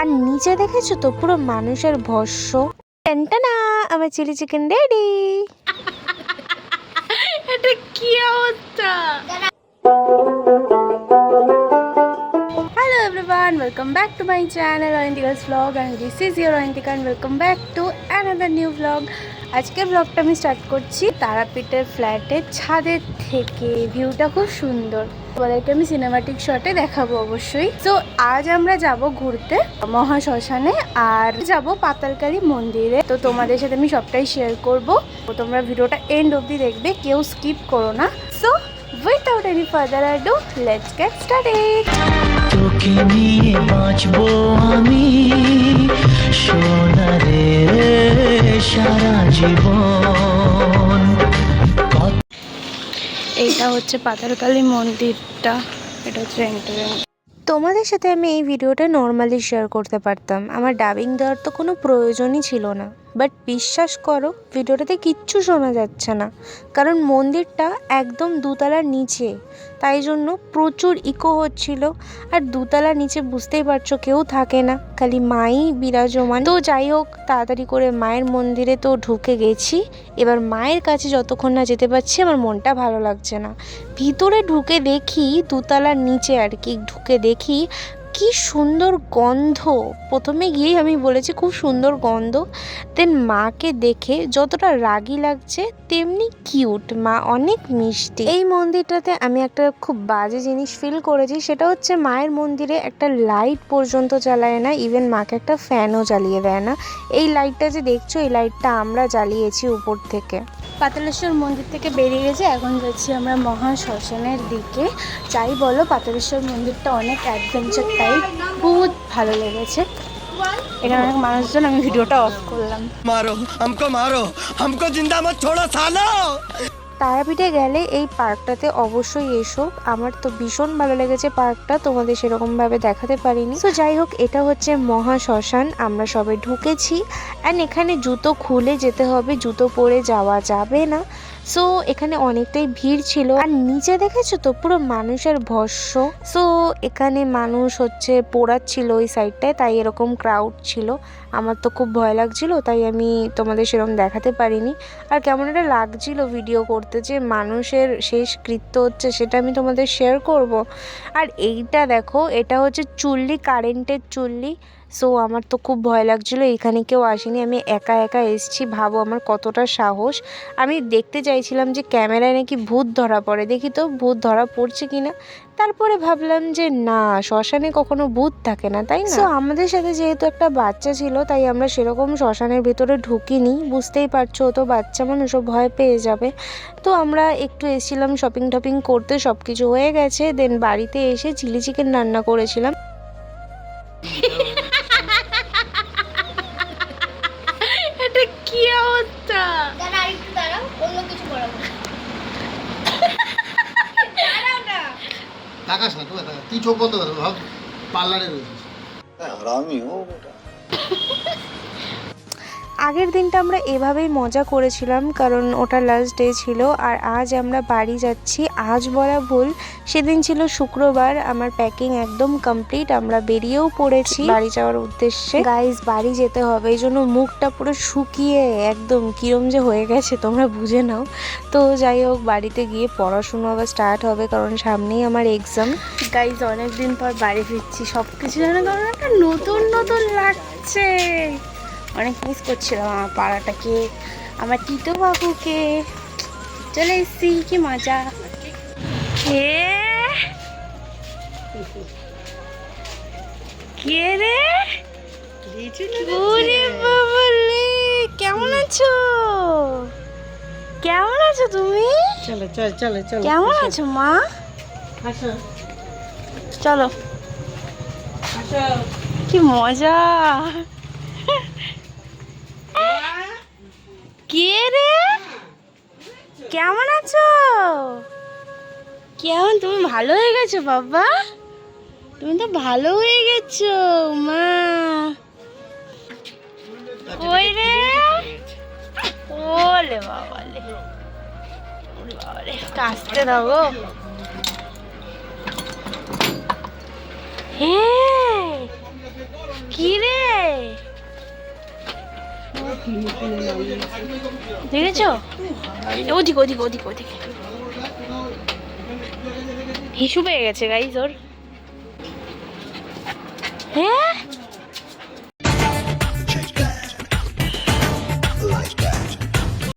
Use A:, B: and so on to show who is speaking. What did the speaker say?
A: আর নিচে দেখেছ তো পুরো মানুষের ভস্য? না আমার চিলি চিকেন রেডি
B: এটা কি অবস্থা?
A: Hello everyone welcome back to my channel Ayantika's blog and this is your Ayantika and welcome back to another new blog আজকের ব্লগটা আমি স্টার্ট করছি তারাপীঠের ফ্ল্যাটের ছাদের থেকে ভিউটা খুব সুন্দর। তোমাদেরকে আমি সিনেমাটিক শটে দেখাবো অবশ্যই। তো আজ আমরা যাব ঘুরতে মহা শ্মশানে আর যাব পাতালকারী মন্দিরে। তো তোমাদের সাথে আমি সবটাই শেয়ার করব। তোমরা ভিডিওটা এন্ড অবধি দেখবে, কেউ স্কিপ করো না। So without any further ado let's get started
C: তোকে নিয়ে বাঁচবো আমি, সোনারে সারা জীবন।
A: এইটা হচ্ছে পাতালকালী মন্দিরটা, এটা হচ্ছে এন্ট্রেন্স তোমাদের সাথে আমি এই ভিডিওটা নর্মালি শেয়ার করতে পারতাম। আমার ডাবিং দেওয়ার তো কোনো প্রয়োজনই ছিল না। বাট বিশ্বাস করো, ভিডিওটাতে কিচ্ছু শোনা যাচ্ছে না। কারণ মন্দিরটা একদম দুতলার নিচে। তাই জন্য প্রচুর ইকো হচ্ছিল। আর দুতলার নিচে বুঝতেই পারছ কেউ থাকে না। খালি মাই বিরাজমান। তো যাই হোক, তাড়াতাড়ি করে মায়ের মন্দিরে তো ঢুকে গেছি। এবার মায়ের কাছে যতক্ষণ না যেতে পারছি, আমার মনটা ভালো লাগছে না। ভিতরে ঢুকে দেখি দুতলার নিচে আর কি। ঢুকে দেখি কি সুন্দর গন্ধ। প্রথমে গিয়েই আমি বলেছি খুব সুন্দর গন্ধ। দেন মাকে দেখে যতটা রাগী লাগছে, তেমনি কিউট মা অনেক মিষ্টি। এই মন্দিরটাতে আমি একটা খুব বাজে জিনিস ফিল করেছি, সেটা হচ্ছে মায়ের মন্দিরে একটা লাইট পর্যন্ত চালায় না ইভেন মাকে একটা ফ্যানও জ্বালিয়ে দেয় না। এই লাইটটা যে দেখছ, এই লাইটটা আমরা জ্বালিয়েছি উপর থেকে। পাতালেশ্বর মন্দির থেকে বেরিয়ে গেছে। এখন যাচ্ছি আমরা মহা শ্মশানের দিকে। যাই বলো, পাতালেশ্বর মন্দিরটা অনেক অ্যাডভেঞ্চার টাইপ খুব ভালো লেগেছে। এখানে অনেক মানুষজন, আমি ভিডিওটা অফ করলাম।
C: মারো আমকো মারো আমকো জিন্দা মত ছোড়ো, সালো!
A: তারাপীঠে গেলে এই পার্কটাতে অবশ্যই এসো। আমার তো ভীষণ ভালো লেগেছে পার্কটা, তোমাদের সেরকমভাবে দেখাতে পারিনি। তো যাই হোক, এটা হচ্ছে মহা শ্মশান, আমরা সবে ঢুকেছি। অ্যান্ড এখানে জুতো খুলে যেতে হবে, জুতো পরে যাওয়া যাবে না। সো এখানে অনেকটাই ভিড় ছিল। আর নিচে দেখেছ তো, পুরো মানুষের ভস্য। সো এখানে মানুষ হচ্ছে পোড়াচ্ছিল ওই সাইডটায় তাই এরকম ক্রাউড ছিল। আমার তো খুব ভয় লাগছিল, তাই আমি তোমাদের সেরকম দেখাতে পারিনি। আর কেমন একটা লাগছিল ভিডিও করতে যে মানুষের শেষ কৃত্য হচ্ছে, সেটা আমি তোমাদের শেয়ার করব। আর এইটা দেখো, এটা হচ্ছে চুল্লি কারেন্টের চুল্লি। সো আমার তো খুব ভয় লাগছিল, এখানে কেউ আসেনি, আমি একা একা এসছি, ভাবো আমার কতটা সাহস। আমি দেখতে চাইছিলাম যে ক্যামেরায় নাকি ভূত ধরা পড়ে, দেখি তো ভূত ধরা পড়ছে কিনা। তারপরে ভাবলাম যে না, শ্মশানে কখনো ভূত থাকে না, তাই না? তো আমাদের সাথে যেহেতু একটা বাচ্চা ছিল, তাই আমরা সেরকম শ্মশানের ভেতরে ঢুকিনি, বুঝতেই পারছ, তো বাচ্চা মানুষ ভয় পেয়ে যাবে। তো আমরা একটু এসেছিলাম শপিং টপিং করতে সব কিছু হয়ে গেছে দেন বাড়িতে এসে চিলি চিকেন রান্না করেছিলাম।
D: তাকাস না তুই তুই চোখ বন্ধ কর ভাব পার্লারে রয়েছিস।
E: হ্যাঁ, আরামি ও বেটা।
A: আগের দিনটা আমরা এভাবেই মজা করেছিলাম, কারণ ওটা লাস্ট ডে ছিল, আর আজ আমরা বাড়ি যাচ্ছি। আজ বলা ভুল, সেদিন ছিল শুক্রবার, আমার প্যাকিং একদম কমপ্লিট আমরা বেরিয়েও পড়েছি বাড়ি যাওয়ার উদ্দেশ্যে। গাইজ বাড়ি যেতে হবে, এই জন্য মুখটা পুরো শুকিয়ে একদম কিরম যে হয়ে গেছে তোমরা বুঝে নাও। তো যাই হোক, বাড়িতে গিয়ে পড়াশুনো আবার স্টার্ট হবে, কারণ সামনেই আমার এক্সাম গাইজ অনেক দিন পর বাড়ি ফিরছি। সব কিছু যেন কেমন একটা নতুন নতুন লাগছে। অনেক মিস করছিলাম আমার পাড়াটাকে আমার টিটো বাবুকে চলে এসছি কি মজা। কে? কে রে? কেমন আছো? কেমন আছো তুমি?
B: চলো চল চলো চলো
A: কেমন আছো মা? চলো। কি মজা। কে রে? কেমন আছো? কেমন? তুমি ভালো হয়ে গেছো, বাবা? তুমি তো ভালো হয়ে গেছো, মা। ওই রে? ওলে বাবা রে কাশতে দাও গো। হে
B: কি রে? দেখেছ? ওদিক ওদিক ওদিক ওদিক। হিসু পেয়ে গেছে গাইজ ওর। হ্যাঁ?